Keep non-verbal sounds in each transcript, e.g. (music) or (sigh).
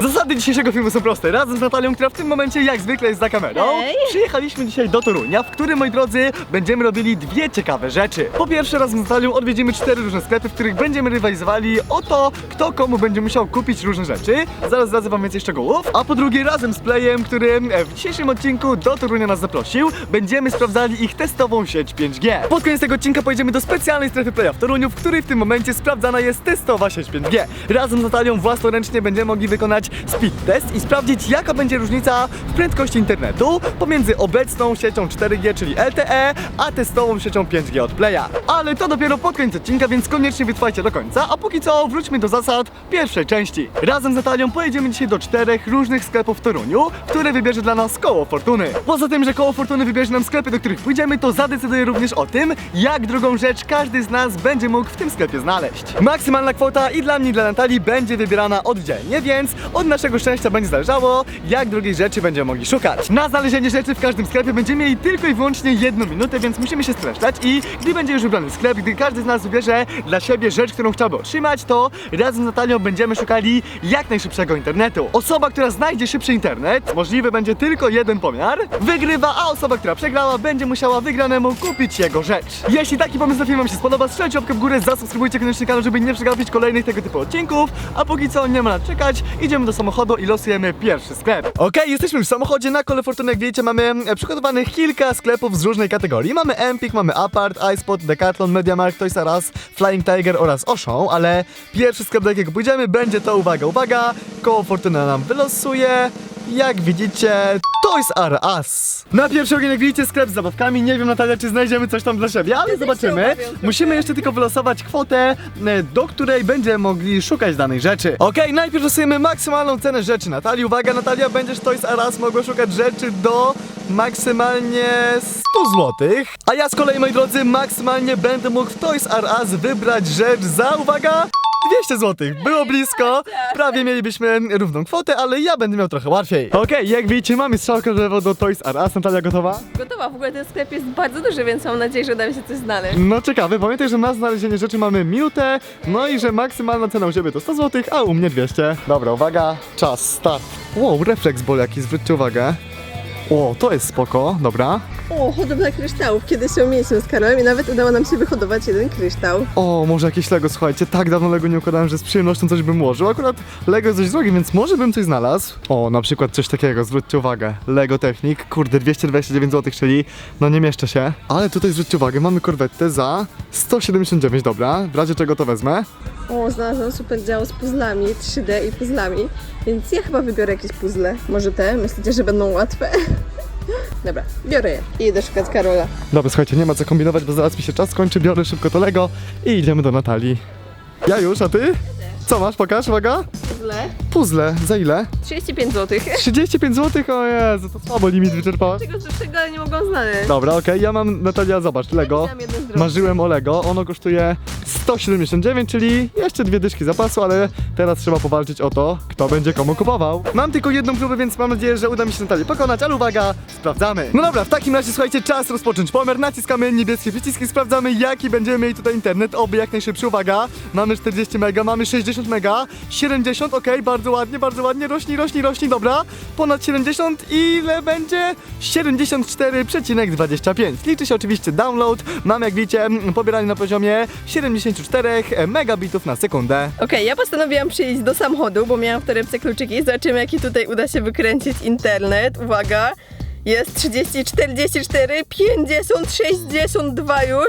Zasady dzisiejszego filmu są proste. Razem z Natalią, która w tym momencie jak zwykle jest za kamerą, Hej. przyjechaliśmy dzisiaj do Torunia, w którym, moi drodzy, będziemy robili dwie ciekawe rzeczy. Po pierwsze, razem z Natalią odwiedzimy cztery różne sklepy, w których będziemy rywalizowali o to, kto komu będzie musiał kupić różne rzeczy. Zaraz zdradzę wam więcej szczegółów. A po drugie, razem z Playem, który e, w dzisiejszym odcinku do Torunia nas zaprosił, będziemy sprawdzali ich testową sieć 5G. Pod koniec tego odcinka pojedziemy do specjalnej strefy Playa w Toruniu, w której w tym momencie sprawdzana jest testowa sieć 5G. Razem z Natalią własnoręcznie będziemy mogli wykonać speed test i sprawdzić jaka będzie różnica w prędkości internetu pomiędzy obecną siecią 4G, czyli LTE, a testową siecią 5G od Playa. Ale to dopiero pod koniec odcinka, więc koniecznie wytrwajcie do końca, a póki co wróćmy do zasad pierwszej części. Razem z Natalią pojedziemy dzisiaj do czterech różnych sklepów w Toruniu, które wybierze dla nas koło fortuny. Poza tym, że koło fortuny wybierze nam sklepy, do których pójdziemy, to zadecyduje również o tym, jak drugą rzecz każdy z nas będzie mógł w tym sklepie znaleźć. Maksymalna kwota i dla mnie i dla Natalii będzie wybierana oddzielnie, więc od naszego szczęścia będzie zależało, jak drugiej rzeczy będziemy mogli szukać. Na znalezienie rzeczy w każdym sklepie będziemy mieli tylko i wyłącznie jedną minutę, więc musimy się streszczać i gdy będzie już wybrany sklep, gdy każdy z nas wybierze dla siebie rzecz, którą chciałby otrzymać, to razem z Natalią będziemy szukali jak najszybszego internetu. Osoba, która znajdzie szybszy internet, możliwy będzie tylko jeden pomiar, wygrywa, a osoba, która przegrała, będzie musiała wygranemu kupić jego rzecz. Jeśli taki pomysł na film Wam się spodoba, strzelcie łapkę w górę, zasubskrybujcie koniecznie kanał, żeby nie przegapić kolejnych tego typu odcinków, a póki co nie ma na czekać, idziemy do samochodu i losujemy pierwszy sklep. Okej, jesteśmy w samochodzie, na kole fortuny, jak widzicie, mamy e, przygotowanych kilka sklepów z różnej kategorii. Mamy Empik, mamy Apart, iSpot, Decathlon, MediaMarkt, Toys R Us, Flying Tiger oraz Auchan, ale pierwszy sklep, do jakiego pójdziemy, będzie to, uwaga, uwaga, koło fortuny nam wylosuje. Jak widzicie, Toys R Us. Na pierwszy ogień, jak widzicie, sklep z zabawkami. Nie wiem, Natalia, czy znajdziemy coś tam dla siebie, ale zobaczymy. Musimy jeszcze tylko wylosować kwotę, e, do której będziemy mogli szukać danej rzeczy. Okej, najpierw losujemy maksymalną cenę rzeczy. Natalii, uwaga, Natalia, będziesz Toys R Us mogła szukać rzeczy do maksymalnie 100 zł. A ja z kolei, moi drodzy, maksymalnie będę mógł w Toys R Us wybrać rzecz za, uwaga, 200 zł. Było blisko, prawie mielibyśmy równą kwotę, ale ja będę miał trochę łatwiej. Okej, jak widzicie, mamy strzałkę w lewo do Toys R Us. Natalia gotowa? Gotowa, w ogóle ten sklep jest bardzo duży, więc mam nadzieję, że uda mi się coś znaleźć. No ciekawe, pamiętaj, że na znalezienie rzeczy mamy minutę, no i że maksymalna cena u ciebie to 100 zł, a u mnie 200. Dobra, uwaga, czas, start. Wow, refleks bol jakiś, zwróćcie uwagę. O, to jest spoko, dobra. O, hodowla kryształów. Kiedyś się umieliśmy z Karolem i nawet udało nam się wyhodować jeden kryształ. O, może jakieś Lego, słuchajcie, tak dawno Lego nie układałem, że z przyjemnością coś bym ułożył. Akurat Lego jest dość drogie, więc może bym coś znalazł. O, na przykład coś takiego, zwróćcie uwagę. Lego Technik, kurde, 229 zł, czyli no nie mieszczę się. Ale tutaj zwróćcie uwagę, mamy korwetę za 179, dobra. W razie czego to wezmę. O, znalazłam super dział z puzzlami, 3D i puzzlami, więc ja chyba wybiorę jakieś puzzle. Może te? Myślicie, że będą łatwe? (laughs) Dobra, biorę je i idę szukać Karola. Dobra, słuchajcie, nie ma co kombinować, bo zaraz mi się czas skończy, biorę szybko to Lego i idziemy do Natalii. Ja już, a ty? Co masz? Pokaż, uwaga. Puzzle? Puzzle, za ile? 35 zł. 35 zł? O Jezu, to słabo limit wyczerpałaś. Czego czego ale nie mogłam znaleźć. Dobra, okej, ja mam, Natalia, zobacz, Lego. Napisałam jeden z drugim. Marzyłem o Lego, ono kosztuje 179, czyli jeszcze dwie dyszki zapasu, ale teraz trzeba powalczyć o to, kto będzie komu kupował. Mam tylko jedną próbę, więc mam nadzieję, że uda mi się Natalię pokonać, ale uwaga, sprawdzamy. No dobra, w takim razie słuchajcie, czas rozpocząć pomiar, naciskamy niebieskie przyciski, sprawdzamy jaki będziemy mieli tutaj internet, oby jak najszybszy, uwaga, mamy 40 mega, mamy 60 mega, 70, okej, bardzo ładnie, bardzo ładnie, rośnie, rośnie, rośnie, dobra, ponad 70, ile będzie? 74,25. Liczy się oczywiście download, mamy jak widzicie pobieranie na poziomie 74 megabitów na sekundę. Okej, ja postanowiłam przyjść do samochodu, bo miałam w torebce kluczyki. Zobaczymy, jaki tutaj uda się wykręcić internet. Uwaga! Jest 30, 44, 50, 62 już.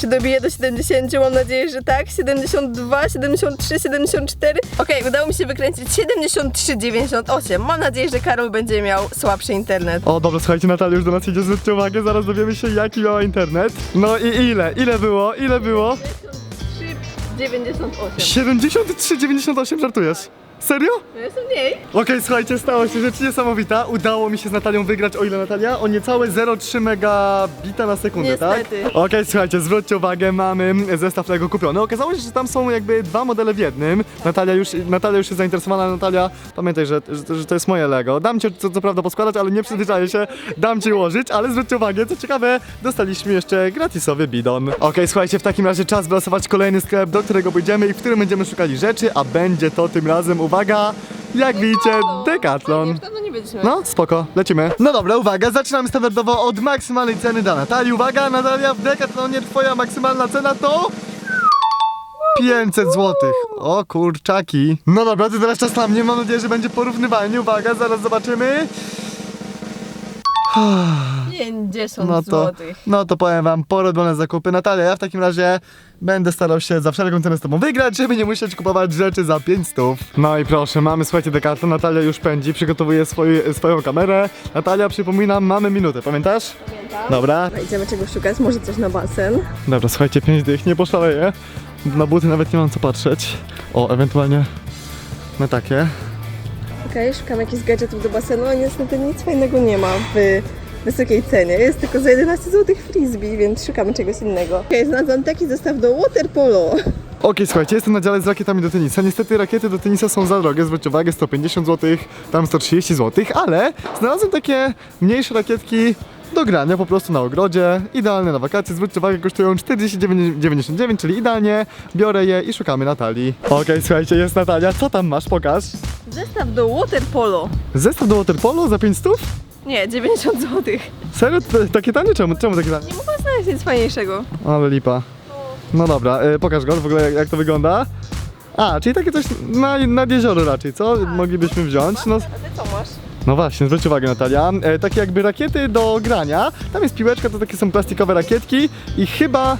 Czy dobiję do 70? Mam nadzieję, że tak. 72, 73, 74. Okej, udało mi się wykręcić 73, 98. Mam nadzieję, że Karol będzie miał słabszy internet. O, dobra, słuchajcie, Natalia już do nas idzie, zwróćcie uwagę, zaraz dowiemy się jaki miała internet. No i ile? Ile było? Ile było? 98. 73,98, żartujesz? Serio? No jest mniej. Okej, słuchajcie, stało się rzecz niesamowita. Udało mi się z Natalią wygrać, o ile Natalia? O niecałe 0,3 megabita na sekundę, Niestety. tak? Okej, słuchajcie, zwróćcie uwagę, mamy zestaw Lego kupiony. Okazało się, że tam są jakby dwa modele w jednym. Natalia już, Natalia już jest zainteresowana, Natalia, pamiętaj, że, że, że to jest moje Lego. Dam ci co, co prawda poskładać, ale nie przyzwyczaję się, dam ci ułożyć, ale zwróćcie uwagę, co ciekawe, dostaliśmy jeszcze gratisowy bidon. Okej, słuchajcie, w takim razie czas wylosować kolejny sklep, do którego pójdziemy i w którym będziemy szukali rzeczy, a będzie to tym razem, uwaga, jak widzicie, Decathlon. Nie. No, spoko, lecimy. No dobra, uwaga, zaczynamy standardowo od maksymalnej ceny dla Natalii. Uwaga, Natalia, w Decathlonie twoja maksymalna cena to... 500 zł. O kurczaki. No dobra, to teraz czas na mnie. Mam nadzieję, że będzie porównywalnie. Uwaga, zaraz zobaczymy. 50 No to, złotych. no to powiem wam, porobione zakupy. Natalia, ja w takim razie będę starał się za wszelką cenę z tobą wygrać, żeby nie musieć kupować rzeczy za 500. No i proszę, mamy, słuchajcie, Decathlon. Natalia już pędzi, przygotowuje swój, swoją kamerę. Natalia, przypominam, mamy minutę, pamiętasz? Pamiętam. Dobra, Dobra, Idziemy czegoś szukać, może coś na basen. Dobra, słuchajcie, 5 dych, nie poszaleję. Na buty nawet nie mam co patrzeć. O, ewentualnie na takie. Okej, szukam jakichś gadżetów do basenu, a niestety nic fajnego nie ma w wysokiej cenie. Jest tylko za 11 zł frisbee, więc szukamy czegoś innego. Okej, znalazłam taki zestaw do waterpolo. Okej, słuchajcie, jestem na dziale z rakietami do tenisa. Niestety rakiety do tenisa są za drogie, zwróćcie uwagę, 150 zł, tam 130 zł, ale znalazłem takie mniejsze rakietki do grania po prostu na ogrodzie, idealne na wakacje, zwróćcie uwagę, kosztują 49,99, czyli idealnie, biorę je i szukamy Natalii. Okej, słuchajcie, jest Natalia, co tam masz, pokaż. Zestaw do waterpolo. Zestaw do waterpolo za 500? Nie, 90 zł. Serio? T- Takie tanie? Czemu, czemu takie tanie? Nie mogłam znaleźć nic fajniejszego. Ale lipa. No dobra, y, pokaż go w ogóle jak, jak to wygląda. A, czyli takie coś na, nad jezioro raczej, co? Moglibyśmy wziąć. No, A ty co masz? no właśnie, zwróć uwagę Natalia. E, takie jakby rakiety do grania. Tam jest piłeczka, to takie są plastikowe rakietki i chyba...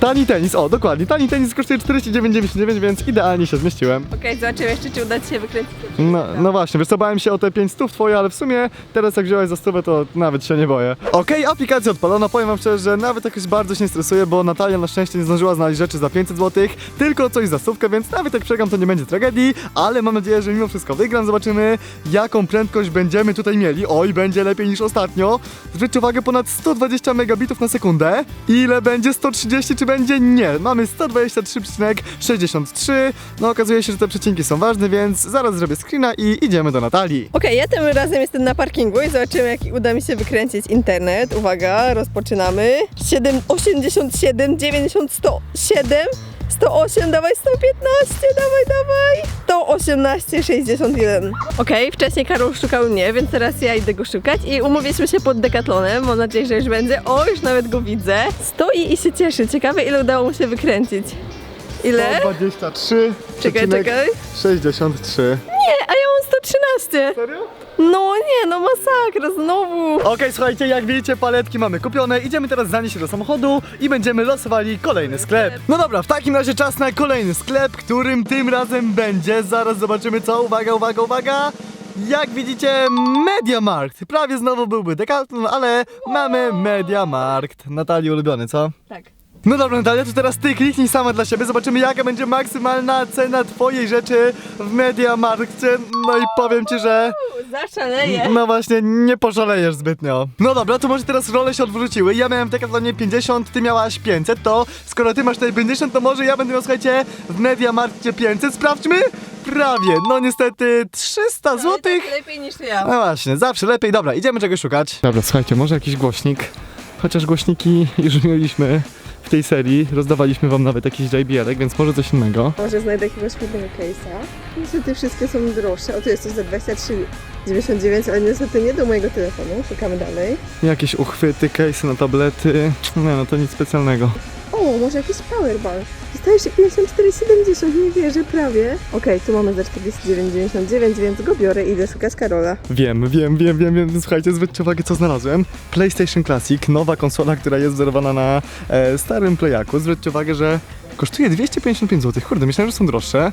Tani tenis, o dokładnie, tani tenis kosztuje 49,99, więc idealnie się zmieściłem. Okej, zobaczymy jeszcze, czy uda ci się wykręcić. No, no właśnie, wiesz co, bałem się o te 5 stów twoje, ale w sumie teraz jak wziąłeś za stówę, to nawet się nie boję. Okej, aplikacja odpalona, powiem wam szczerze, że nawet jakoś bardzo się nie stresuję, bo Natalia na szczęście nie zdążyła znaleźć rzeczy za 500 zł, tylko coś za stówkę, więc nawet jak przegram, to nie będzie tragedii, ale mam nadzieję, że mimo wszystko wygram, zobaczymy jaką prędkość będziemy tutaj mieli. Oj, będzie lepiej niż ostatnio. Zwróćcie uwagę, ponad 120 megabitów na sekundę. Ile będzie 130, czy będzie? Nie. Mamy 123,63. No okazuje się, że te przecinki są ważne, więc zaraz zrobię screena i idziemy do Natalii. Okej, ja tym razem jestem na parkingu i zobaczymy, jak uda mi się wykręcić internet. Uwaga, rozpoczynamy. 7, 87, 90, 107, 108, dawaj 115, dawaj, dawaj. 118, 61. Okej, wcześniej Karol szukał mnie, więc teraz ja idę go szukać i umówiliśmy się pod Decathlonem. Mam nadzieję, że już będzie. O, już nawet go widzę. Stoi i się cieszy. Ciekawe, ile udało mu się wykręcić. Ile? 123. Czekaj, czekaj. 63. Nie, a ja mam 113. Serio? No nie, no masakra, znowu. Okej, słuchajcie, jak widzicie, paletki mamy kupione. Idziemy teraz zanieść się do samochodu i będziemy losowali kolejny sklep. No dobra, w takim razie czas na kolejny sklep, którym tym razem będzie. Zaraz zobaczymy co. Uwaga, uwaga, uwaga. Jak widzicie, Mediamarkt. Prawie znowu byłby Decathlon, ale mamy Mediamarkt. Natalii ulubiony, co? Tak. No dobra, Natalia, to teraz ty kliknij sama dla siebie. Zobaczymy, jaka będzie maksymalna cena twojej rzeczy w Mediamarkcie. No i powiem ci, że... Zaszaleję. No właśnie, nie poszalejesz zbytnio. No dobra, to może teraz role się odwróciły. Ja miałem w Decathlonie 50, ty miałaś 500, to skoro ty masz tutaj 50, to może ja będę miał, słuchajcie, w Mediamarkcie 500. Sprawdźmy! Prawie, no niestety 300 złotych. tak Lepiej niż ja. No właśnie, zawsze lepiej. Dobra, idziemy czegoś szukać. Dobra, słuchajcie, może jakiś głośnik. Chociaż głośniki już mieliśmy w tej serii. Rozdawaliśmy wam nawet jakiś JBL-ek, więc może coś innego. Może znajdę jakiegoś fajnego case'a. Niestety wszystkie są droższe. O, tu jest coś za 23,99, ale niestety nie do mojego telefonu. Szukamy dalej. Jakieś uchwyty, case na tablety. Nie no, to nic specjalnego. O, może jakiś powerbank. Się 54,70, nie wierzę, prawie. Okej, tu mamy za 49,99, więc go biorę i idę szukać Karola. Wiem, wiem, wiem, wiem, wiem. Słuchajcie, zwróćcie uwagę, co znalazłem. PlayStation Classic, nowa konsola, która jest wzorowana na e, starym Playaku. Zwróćcie uwagę, że kosztuje 255 zł. Kurde, myślałem, że są droższe.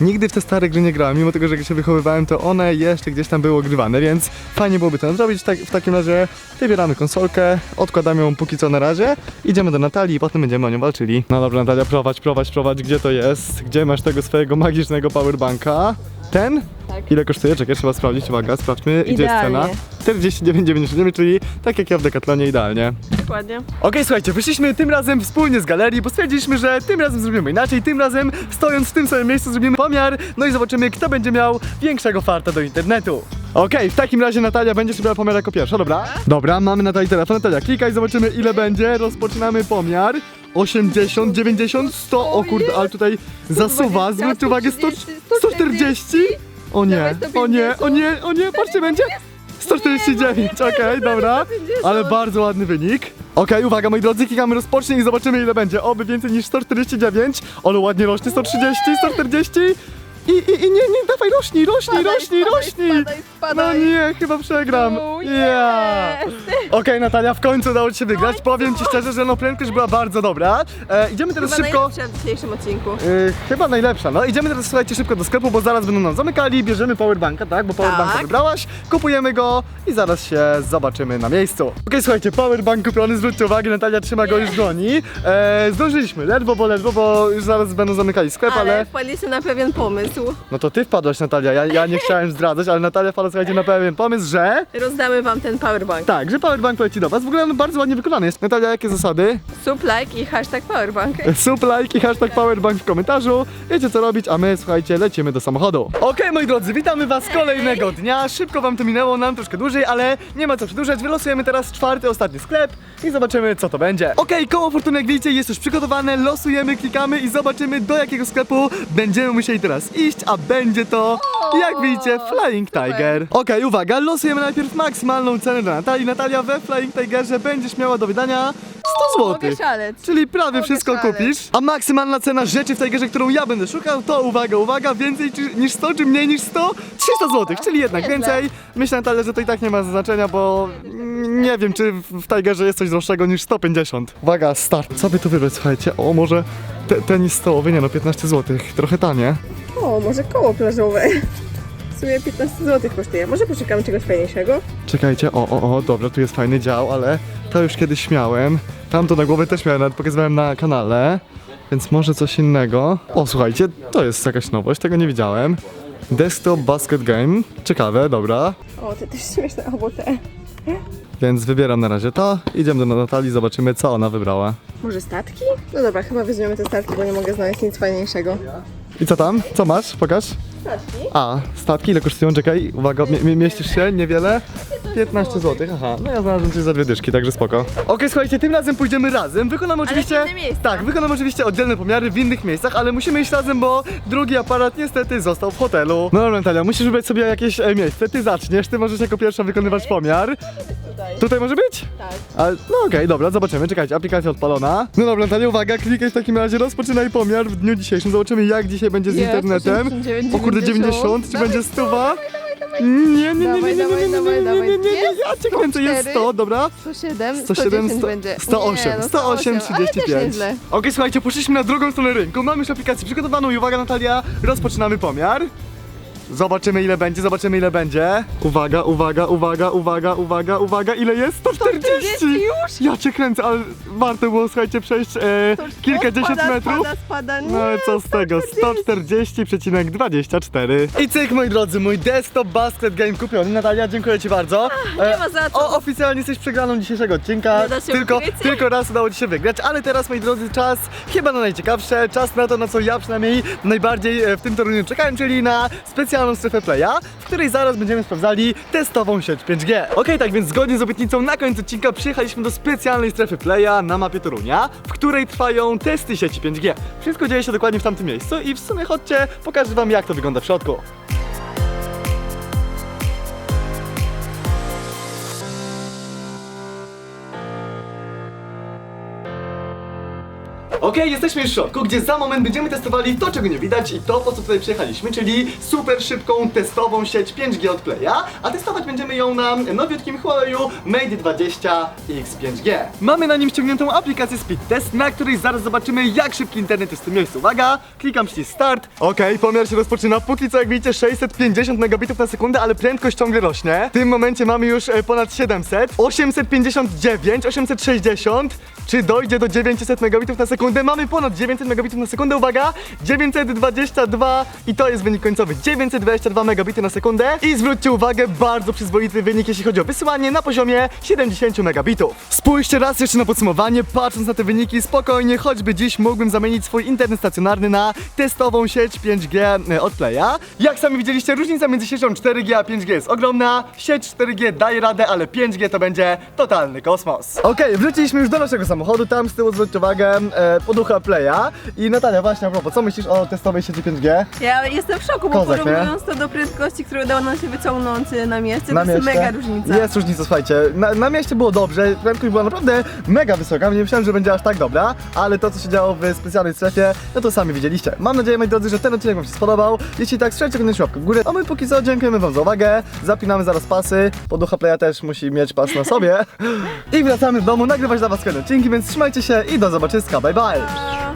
Nigdy w te stare gry nie grałem, mimo tego, że jak się wychowywałem, to one jeszcze gdzieś tam były ogrywane, więc fajnie byłoby to zrobić. Tak, w takim razie wybieramy konsolkę, odkładamy ją póki co na razie, idziemy do Natalii i potem będziemy o nią walczyli. No dobra, Natalia, prowadź, prowadź, prowadź, gdzie to jest? Gdzie masz tego swojego magicznego powerbanka? Ten? Tak. Ile kosztuje? Czekaj, trzeba sprawdzić, uwaga, sprawdźmy, gdzie jest Idealnie. cena. 49,99, czyli tak jak ja w Decathlonie idealnie. Dokładnie. Okej, słuchajcie, wyszliśmy tym razem wspólnie z galerii, bo stwierdziliśmy, że tym razem zrobimy inaczej, tym razem stojąc w tym samym miejscu zrobimy pomiar, no i zobaczymy, kto będzie miał większego farta do internetu. Okej, w takim razie Natalia będzie szybko pomiar jako pierwsza, dobra? Dobra, mamy Natalii telefon. Natalia, klikaj, zobaczymy ile będzie. Rozpoczynamy pomiar. 80, 90, 100, o kurde, ale tutaj zasuwa, zwróćcie uwagę, 100, 140. O nie, o nie, o nie, o nie, patrzcie, będzie 149, okej, dobra, ale bardzo ładny wynik. Okej, uwaga moi drodzy, klikamy rozpocznij i zobaczymy ile będzie. Oby więcej niż 149, ale ładnie rośnie, 130, 140 i, i, i nie, nie, dawaj, rośnij, rośnij, Spadaj, rośnij, spadaj, rośnij. spadaj, No spadaj. nie, chyba przegram. No Ja. jest. Okej, Natalia, w końcu udało ci się wygrać. Powiem ci szczerze, że no prędkość była bardzo dobra. E, idziemy teraz Chyba szybko. najlepsza w dzisiejszym odcinku. E, chyba najlepsza. No idziemy teraz słuchajcie szybko do sklepu, bo zaraz będą nam zamykali. Bierzemy powerbanka, tak? Bo powerbanka Tak. wybrałaś. Kupujemy go i zaraz się zobaczymy na miejscu. Okej, słuchajcie, powerbank kupiony, zwróćcie uwagę, Natalia trzyma go już w dłoni. E, zdążyliśmy, ledwo, bo ledwo, bo już zaraz będą zamykali sklep, ale... Ale wpadliście na pewien pomysł. No to ty wpadłaś, Natalia. Ja, ja nie chciałem zdradzać, ale Natalia wpadła, słuchajcie, na pewien pomysł, że... Rozdamy wam ten powerbank. Tak, że powerbank poleci do was. W ogóle on bardzo ładnie wykonany jest. Natalia, jakie zasady? Sub, like i hashtag powerbank. (laughs) Sub, like i hashtag powerbank w komentarzu. Wiecie co robić, a my, słuchajcie, lecimy do samochodu. Okej, moi drodzy, witamy was kolejnego dnia. Szybko wam to minęło, nam troszkę dłużej, ale nie ma co przedłużać. Wylosujemy teraz czwarty, ostatni sklep i zobaczymy, co to będzie. Okej, koło fortuny, jak widzicie, jest już przygotowane. Losujemy, klikamy i zobaczymy, do jakiego sklepu będziemy musieli teraz iść, a będzie to, jak widzicie, Flying Tiger. Okej, uwaga, losujemy najpierw maksymalną cenę dla Natalii. Natalia we Flying Tigerze będziesz miała do wydania 100 Mogę zł. szaleć. Czyli prawie Mogę wszystko szaleć. kupisz. A maksymalna cena rzeczy w Tigerze, którą ja będę szukał, to uwaga, uwaga, więcej czy- niż 100 czy mniej niż 100? 300 zł, czyli jednak Nieźle. więcej. Myślę Natalia, że to i tak nie ma znaczenia, bo mm, nie wiem, czy w w Tigerze jest coś droższego niż 150. Uwaga, start. Co by tu wybrać, słuchajcie? O, może te, tenis stołowy, nie no, 15 zł. Trochę tanie. O, może koło plażowe. W sumie 15 zł kosztuje. Może poszukamy czegoś fajniejszego? Czekajcie, o, o, o, dobra, tu jest fajny dział, ale to już kiedyś miałem. Tamto na głowę też miałem, nawet pokazywałem na kanale, więc może coś innego. O, słuchajcie, to jest jakaś nowość, tego nie widziałem. Desktop Basket Game, ciekawe, dobra. O, te też śmieszne, albo te. Więc wybieram na razie to, idziemy do Natalii, zobaczymy co ona wybrała. Może statki? No dobra, chyba weźmiemy te statki, bo nie mogę znaleźć nic fajniejszego. I co tam? Co masz? Pokaż. Statki? A, statki ile kosztują? Czekaj, uwaga, mie- mie- mieścisz się? Niewiele? 15 zł, aha, no ja znalazłem coś za dwie dyszki, także spoko. Okej, słuchajcie, tym razem pójdziemy razem. Wykonamy oczywiście. w inne miejsca. Tak, wykonamy oczywiście oddzielne pomiary w innych miejscach, ale musimy iść razem, bo drugi aparat niestety został w hotelu. No dobra, Natalia, musisz wybrać sobie jakieś e, miejsce. Ty zaczniesz, ty możesz jako pierwsza wykonywać pomiar. Tutaj. Tutaj może być? Tak. A, no okej, dobra, zobaczymy. Czekajcie, aplikacja odpalona. No dobra, Natalia, uwaga, klikaj w takim razie, rozpoczynaj pomiar w dniu dzisiejszym. Zobaczymy jak dzisiaj będzie z Jest, internetem. 89, O kurde, 90, czy Dawaj, będzie stuwa? Nie, nie, nie, nie, nie, nie, nie, nie, nie, nie, nie, nie, nie, ja cię kręcę, jest 104. 100, dobra? 107, 107, 110 100, będzie. 108, Nie, no 108, ale też 35. nieźle. Okej, słuchajcie, poszliśmy na drugą stronę rynku, mamy już aplikację przygotowaną i uwaga Natalia, rozpoczynamy pomiar. Zobaczymy ile będzie, zobaczymy ile będzie. Uwaga, uwaga, uwaga, uwaga, uwaga, uwaga, ile jest? 140! 140 już? Ja cię kręcę, ale warto było, słuchajcie, przejść e, kilkadziesiąt metrów. Spada, spada, nie, No ale co z tego? 140,24. I cyk, moi drodzy, mój desktop basket game kupiony. Natalia, dziękuję Ci bardzo. nie ma za co. O, oficjalnie jesteś przegraną dzisiejszego odcinka. Nie da się Tylko, ukryć. tylko raz udało Ci się wygrać, ale teraz, moi drodzy, czas chyba na najciekawsze. Czas na to, na co ja przynajmniej najbardziej e, w tym turnieju czekałem, czyli na specjalną strefę playa, w której zaraz będziemy sprawdzali testową sieć 5G. Okej, tak więc zgodnie z obietnicą na koniec odcinka przyjechaliśmy do specjalnej strefy playa na mapie Torunia, w której trwają testy sieci 5G. Wszystko dzieje się dokładnie w tamtym miejscu i w sumie chodźcie, pokażę wam jak to wygląda w środku. Okej, jesteśmy już w środku, gdzie za moment będziemy testowali to, czego nie widać i to, po co tutaj przyjechaliśmy, czyli super szybką, testową sieć 5G od Playa, a testować będziemy ją na nowiutkim Huawei Mate 20 X5G. Mamy na nim ściągniętą aplikację Speed Test, na której zaraz zobaczymy, jak szybki internet jest w tym miejscu. Uwaga, klikam przycisk Start. Okej, pomiar się rozpoczyna. Póki co, jak widzicie, 650 megabitów na sekundę, ale prędkość ciągle rośnie. W tym momencie mamy już e, ponad 700, 859, 860, czy dojdzie do 900 megabitów na sekundę. Mamy ponad 900 megabitów na sekundę, uwaga, 922 i to jest wynik końcowy, 922 megabity na sekundę. I zwróćcie uwagę, bardzo przyzwoity wynik, jeśli chodzi o wysyłanie na poziomie 70 megabitów. Spójrzcie raz jeszcze na podsumowanie, patrząc na te wyniki, spokojnie, choćby dziś mógłbym zamienić swój internet stacjonarny na testową sieć 5G od Playa. Jak sami widzieliście, różnica między siecią 4G a 5G jest ogromna. Sieć 4G daje radę, ale 5G to będzie totalny kosmos. Okej, wróciliśmy już do naszego samochodu, tam z tyłu zwróćcie uwagę, e, poducha Playa. I Natalia, właśnie a propos, co myślisz o testowej sieci 5G? Ja jestem w szoku, bo Kozak, nie? porównując to do prędkości, które udało nam się wyciągnąć e, na mieście, to jest mega różnica. Jest różnica, słuchajcie. Na, na mieście było dobrze, prędkość była naprawdę mega wysoka. Nie myślałem, że będzie aż tak dobra, ale to, co się działo w specjalnej strefie, no to sami widzieliście. Mam nadzieję, moi drodzy, że ten odcinek Wam się spodobał. Jeśli tak, strzelcie koniecznie łapkę w górę. A my póki co dziękujemy Wam za uwagę. Zapinamy zaraz pasy. Poducha Playa też musi mieć pas na sobie. (laughs) I wracamy do domu nagrywać dla Was kolejne odcinki, więc trzymajcie się i do zobaczyska. Bye bye!